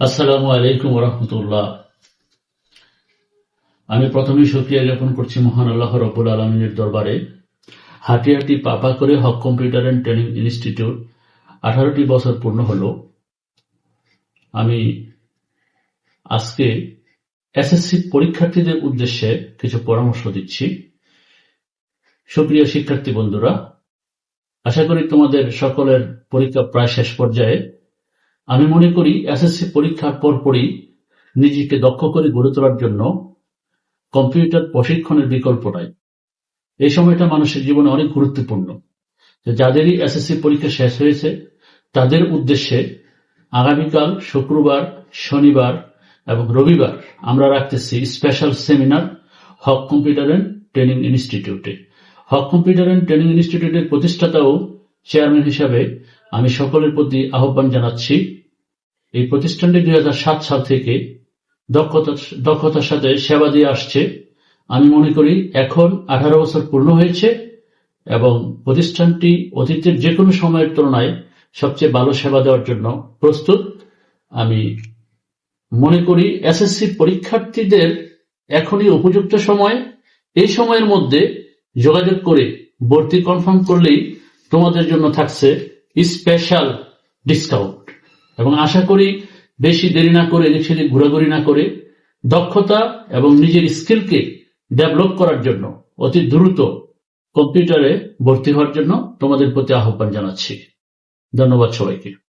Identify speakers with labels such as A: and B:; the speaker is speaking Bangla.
A: আসসালামু আলাইকুম রহমতুল্লাহ আমি প্রথমেই সক্রিয়া জ্ঞাপন করছি মহান আল্লাহ রবুল আলমিনের দরবারে। হাঁটি পাপা করে Haque computer and training institute আঠারোটি বছর পূর্ণ হল। আমি আজকে এসএসসি পরীক্ষার্থীদের উদ্দেশ্যে কিছু পরামর্শ দিচ্ছি। সুপ্রিয় শিক্ষার্থী বন্ধুরা আশা করি তোমাদের সকলের পরীক্ষা প্রায় শেষ পর্যায়ে। আমি মনে করি এসএসসি পরীক্ষার পরপরই নিজেকে দক্ষ করে গড়ে তোলার জন্য কম্পিউটার প্রশিক্ষণের বিকল্প নাই এই সময়টা মানুষের জীবনে অনেক গুরুত্বপূর্ণ। যাদেরই এসএসসি পরীক্ষা শেষ হয়েছে, তাদের উদ্দেশ্যে আগামীকাল শুক্রবার, শনিবার এবং রবিবার আমরা রাখতেছি special seminar Haque computer and training ইনস্টিটিউটে হক কম্পিউটার অ্যান্ড ট্রেনিং ইনস্টিটিউটের প্রতিষ্ঠাতা ও চেয়ারম্যান হিসাবে আমি সকলের প্রতি আহ্বান জানাচ্ছি। এই প্রতিষ্ঠানটি দুই সাল থেকে দক্ষতা, দক্ষতার সাথে সেবা দিয়ে আসছে। আমি মনে করি এখন আঠারো বছর পূর্ণ হয়েছে এবং প্রতিষ্ঠানটি অতীতের যে কোনো সময়ের তুলনায় সবচেয়ে ভালো সেবা দেওয়ার জন্য প্রস্তুত। আমি মনে করি এসএসসি পরীক্ষার্থীদের এখনই উপযুক্ত সময়। এই সময়ের মধ্যে যোগাযোগ করে ভর্তি কনফার্ম করলেই তোমাদের জন্য থাকছে স্পেশাল ডিসকাউন্ট এবং আশা করি বেশি দেরি না করে এদিক সেদিক ঘোরাঘুরি না করে দক্ষতা এবং নিজের স্কিলকে ডেভেলপ করার জন্য, অতি দ্রুত কম্পিউটারে ভর্তি হওয়ার জন্য তোমাদের প্রতি আহ্বান জানাচ্ছি। ধন্যবাদ সবাইকে।